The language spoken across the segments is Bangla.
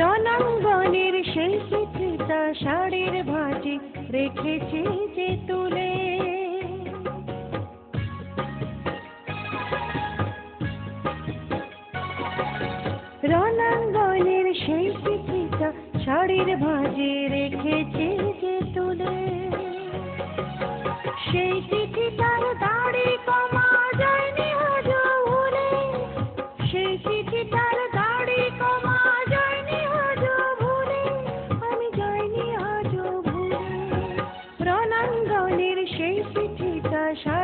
রণাঙ্গনের সেই চিত্রিতা শাড়ির ভাজি রেখেছি যে তুলে। রণাঙ্গনের সেই চিত্রিতা শাড়ির ভাজি রেখেছি যে তুলে। সেই চিঠি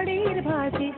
চিঠিটা শাড়ির ভাজে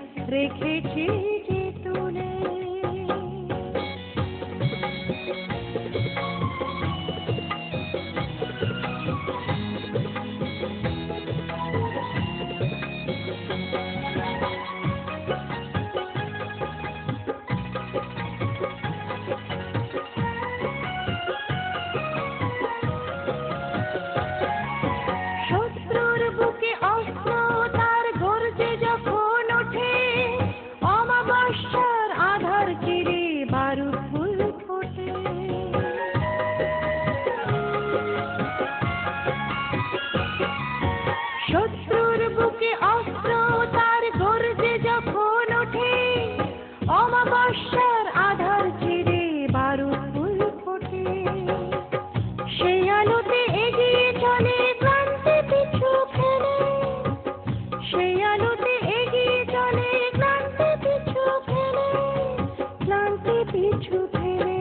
পিছু ফেলে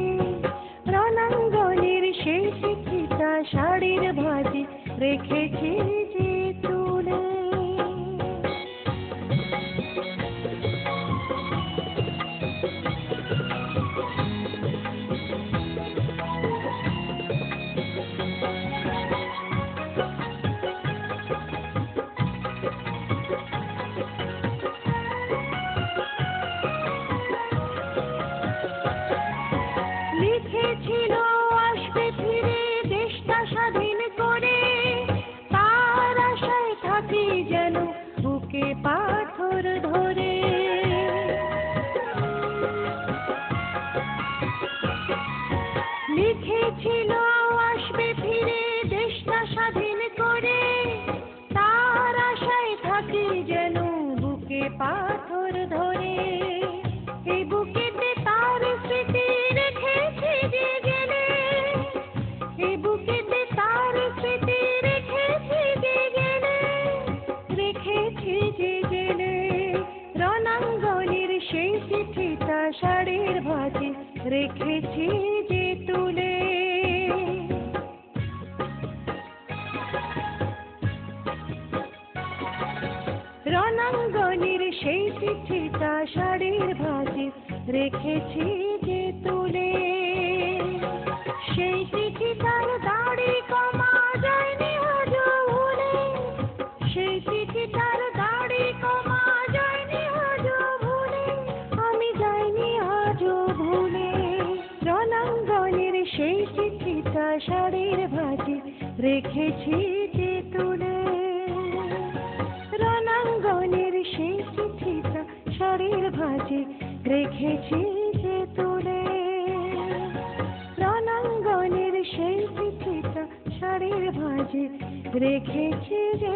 রণাঙ্গনের সেই শাড়ির ভাজি রেখেছি যে যেন পাথর ধরে। লিখেছিল, আসবে ফিরে দেশটা স্বাধীন করে। তার আশায় থাকি যেন বুকে পাথর রেখেছি যে তুলে। রণাঙ্গনের সেই চিঠিটা শাড়ির ভাজি রেখেছি যে তুলে। সেই চিঠি ভাজে রেখেছি যে তুলে। রণাঙ্গনের সেই চিঠিটা শাড়ির ভাজে রেখেছি যে তুলে। রণাঙ্গনের সেই চিঠিটা শাড়ির ভাজে রেখেছি যে